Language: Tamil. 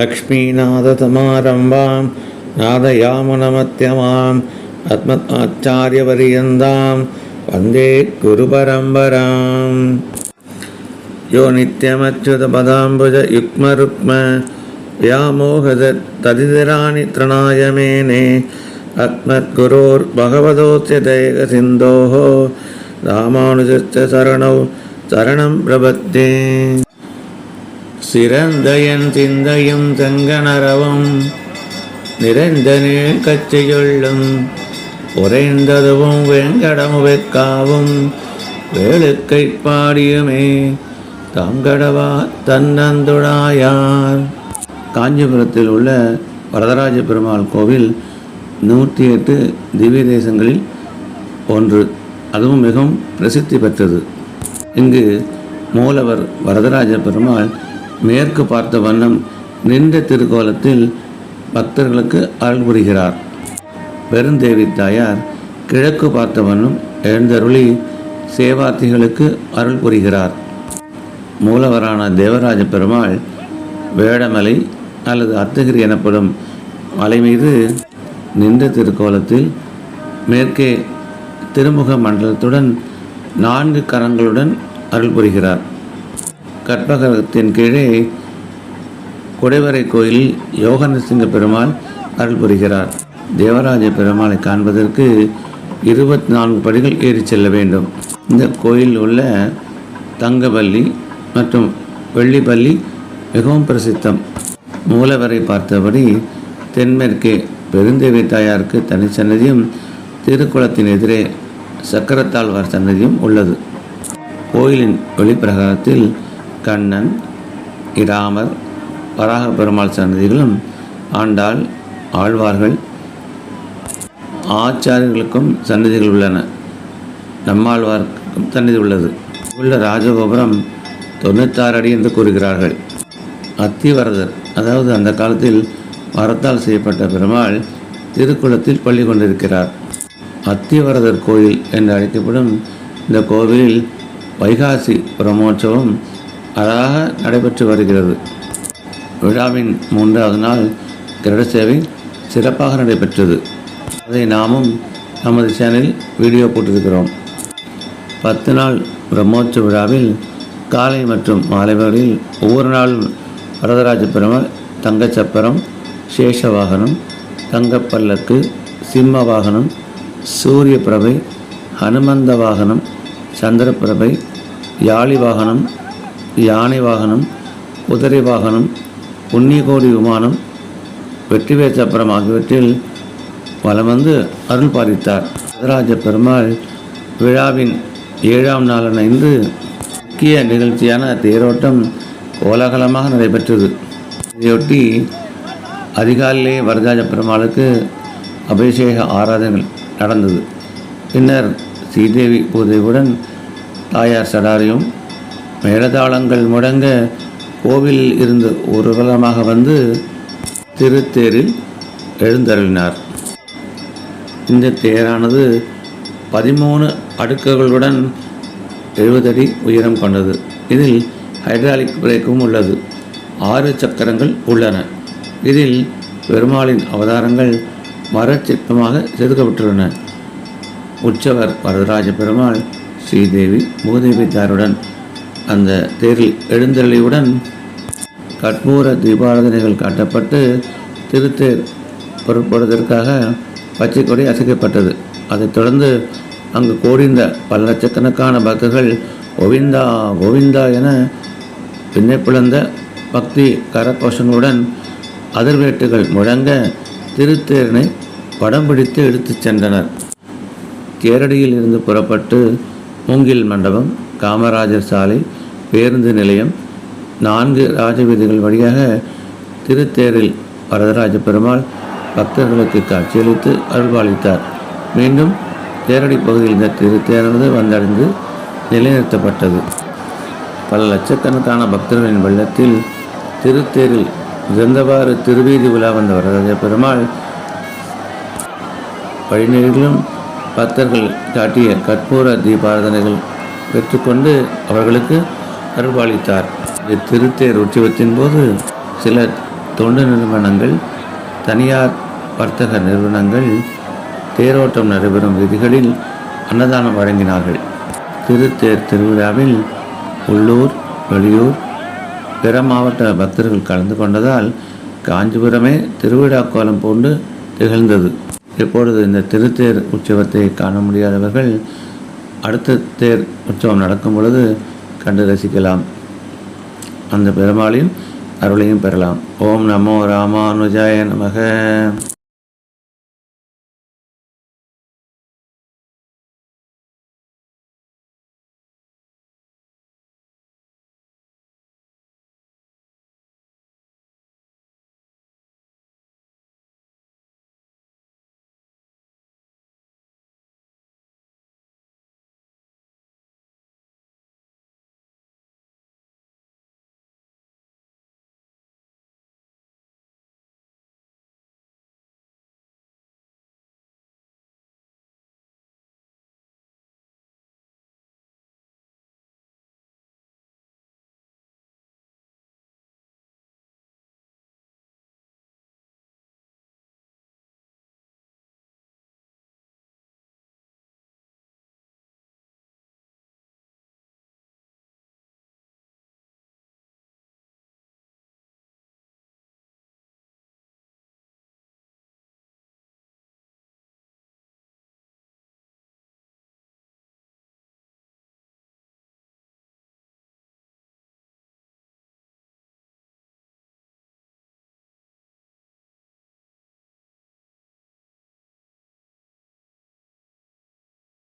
लक्ष्मीनाथसमारम्भां नादयामुनमत्यमाम् अस्मदाचार्यपर्यन्तां वन्दे गुरुपरम्पराम् यो नित्यमच्युतपदाम्बुज युग्मरुक्म व्यामोहद तदितराणि तृणाय मेने अस्मद्गुरोर्भगवतोस्य दयकसिन्धोः रामानुजस्य शरणौ சரணம் பிரபத்தே சிறந்தயன் சிந்தையும் செங்கனரவும் நிறைந்த நீள் கச்சியுள்ளும் உறைந்ததுவும் வெங்கடமுவைக்காவும் வேளுக்கை பாடியுமே தங்கடவா தன்னந்துடாயார். காஞ்சிபுரத்தில் உள்ள வரதராஜ பெருமாள் கோவில் நூற்றி எட்டு திவ்ய தேசங்களில் ஒன்று. அதுவும் மிகவும் பிரசித்தி பெற்றது. இங்கு மூலவர் வரதராஜ பெருமாள் மேற்கு பார்த்த வண்ணம் நின்ற திருக்கோலத்தில் பக்தர்களுக்கு அருள் புரிகிறார் பெருந்தேவி தாயார் கிழக்கு பார்த்த வண்ணம் எழுந்தருளி சேவார்த்திகளுக்கு அருள் புரிகிறார் மூலவரான தேவராஜ பெருமாள் வேடமலை அல்லது அத்தகிரி எனப்படும் மலை மீது நின்ற திருக்கோலத்தில் மேற்கே திருமுக மண்டலத்துடன் நான்கு கரங்களுடன் அருள் புரிகிறார் கற்பகத்தின் கீழே குடைவரை கோயிலில் யோகநரசிங்க பெருமாள் அருள் புரிகிறார். தேவராஜ பெருமாளை காண்பதற்கு இருபத்தி நான்கு படிகள் ஏறிச் செல்ல வேண்டும். இந்த கோயிலில் உள்ள தங்கப்பள்ளி மற்றும் வெள்ளிப்பள்ளி மிகவும் பிரசித்தம். மூலவரை பார்த்தபடி தென்மேற்கே பெருந்தேவி தாயாருக்கு தனிச்சன்னதியும் திருக்குளத்தின் எதிரே சக்கரத்தாழ்வார் சன்னதியும் உள்ளது. கோயிலின் வெளிப்பிரகாரத்தில் கண்ணன் இராமர் வராக பெருமாள் சன்னதிகளும் ஆண்டாள் ஆழ்வார்கள் ஆச்சாரியர்களுக்கும் சன்னதிகள் உள்ளன. நம்மாழ்வார்க்கும் சன்னதி உள்ளது. உள்ள ராஜகோபுரம் தொண்ணூத்தாறு அடி என்று கூறுகிறார்கள். அத்திவரதர் அதாவது அந்த காலத்தில் மரத்தால் செய்யப்பட்ட பெருமாள் திருக்குளத்தில் பள்ளி கொண்டிருக்கிறார். அத்திவரதர் கோயில் என்று அழைக்கப்படும் இந்த கோவிலில் வைகாசி பிரமோற்சவம் அழகாக நடைபெற்று வருகிறது. விழாவின் மூன்றாவது நாள் கிரட சேவை சிறப்பாக நடைபெற்றது. அதை நாமும் நமது சேனலில் வீடியோ போட்டிருக்கிறோம். பத்து நாள் பிரம்மோற்ச விழாவில் காலை மற்றும் மாலை ஒவ்வொரு நாளும் வரதராஜ பெருமாள் தங்கச்சப்பரம் சேஷ வாகனம் தங்கப்பல்லக்கு சிம்ம வாகனம் சூரிய பிரபை ஹனுமந்த வாகனம் சந்திரப்பிரபை யாழி வாகனம் யானை வாகனம் குதிரை வாகனம் புண்ணியகோடி விமானம் வெற்றிவேல் சப்பரம் ஆகியவற்றில் வலம் வந்து அருள் பாலித்தார். வரதராஜ பெருமாள் விழாவின் ஏழாம் நாளான இன்று முக்கிய நிகழ்ச்சியான தேரோட்டம் கோலாகலமாக நடைபெற்றது. இதையொட்டி அதிகாலையிலே வரதராஜ பெருமாளுக்கு அபிஷேக ஆராதனை நடந்தது. பின்னர் ஸ்ரீதேவி பூதேவியுடன் தாயார் சடாரியும் மேலதாளங்கள் முடங்க கோவிலில் இருந்து ஊர்வலமாக வந்து திருத்தேரில் எழுந்தருளினார். இந்த தேரானது பதிமூணு அடுக்குகளுடன் எழுபது அடி உயரம் கொண்டது. இதில் ஹைட்ராலிக் பிரேக்கும் உள்ளது. ஆறு சக்கரங்கள் உள்ளன. இதில் பெருமாளின் அவதாரங்கள் மரச்சிற்பமாக செதுக்கப்பட்டுள்ளன. உற்சவர் வரதராஜ பெருமாள் ஸ்ரீதேவி பூதேவி தாருடன் அந்த தேரில் எழுந்தருளியுடன் கட்மூர தீபாராதனைகள் காட்டப்பட்டு திருத்தேர் பொருட்படுவதற்காக பச்சை கொடி அசைக்கப்பட்டது. அதைத் தொடர்ந்து அங்கு கோடிந்த பல லட்சக்கணக்கான பக்தர்கள் கோவிந்தா கோவிந்தா என பின்னை பிளந்த பக்தி கரகோஷங்களுடன் அதிர்வேட்டுகள் முழங்க திருத்தேரனை படம் பிடித்து எடுத்துச் சென்றனர். கேரடியில் இருந்து புறப்பட்டு மூங்கில் மண்டபம் காமராஜர் சாலை பேருந்து நிலையம். நான்கு ராஜவீதிகள் வழியாக திருத்தேரில் வரதராஜ பெருமாள் பக்தர்களுக்கு காட்சியளித்து அருள்பாலித்தார். மீண்டும் தேரடி பகுதியில் இந்த திருத்தேரானது வந்தடைந்து நிலைநிறுத்தப்பட்டது. பல லட்சக்கணக்கான பக்தர்களின் வெள்ளத்தில் திருத்தேரில் இருந்தவாறு திருவீதி உலா வந்த வரதராஜ பெருமாள் வழிநெறிகளும் பக்தர்கள் காட்டிய கற்பூர தீபாரதனைகள் பெற்றுக்கொண்டு அவர்களுக்கு அருள்பாளித்தார் திருத்தேர் உற்சவத்தின் போது சில தொண்டு நிறுவனங்கள் தனியார் வர்த்தக நிறுவனங்கள் தேரோட்டம் நடைபெறும் விதிகளில் அன்னதானம் வழங்கினார்கள். திருத்தேர் திருவிழாவில் உள்ளூர் வெளியூர் பிற மாவட்ட பக்தர்கள் கலந்து கொண்டதால் காஞ்சிபுரமே திருவிழா கோலம் பூண்டு திகழ்ந்தது. இப்பொழுது இந்த திருத்தேர் உற்சவத்தை காண முடியாதவர்கள் அடுத்த தேர் உற்சவம் நடக்கும் பொழுது கண்டு ரசிக்கலாம். அந்த பெருமாளின் அருளையும் பெறலாம். ஓம் நமோ ராமானுஜாய நமக.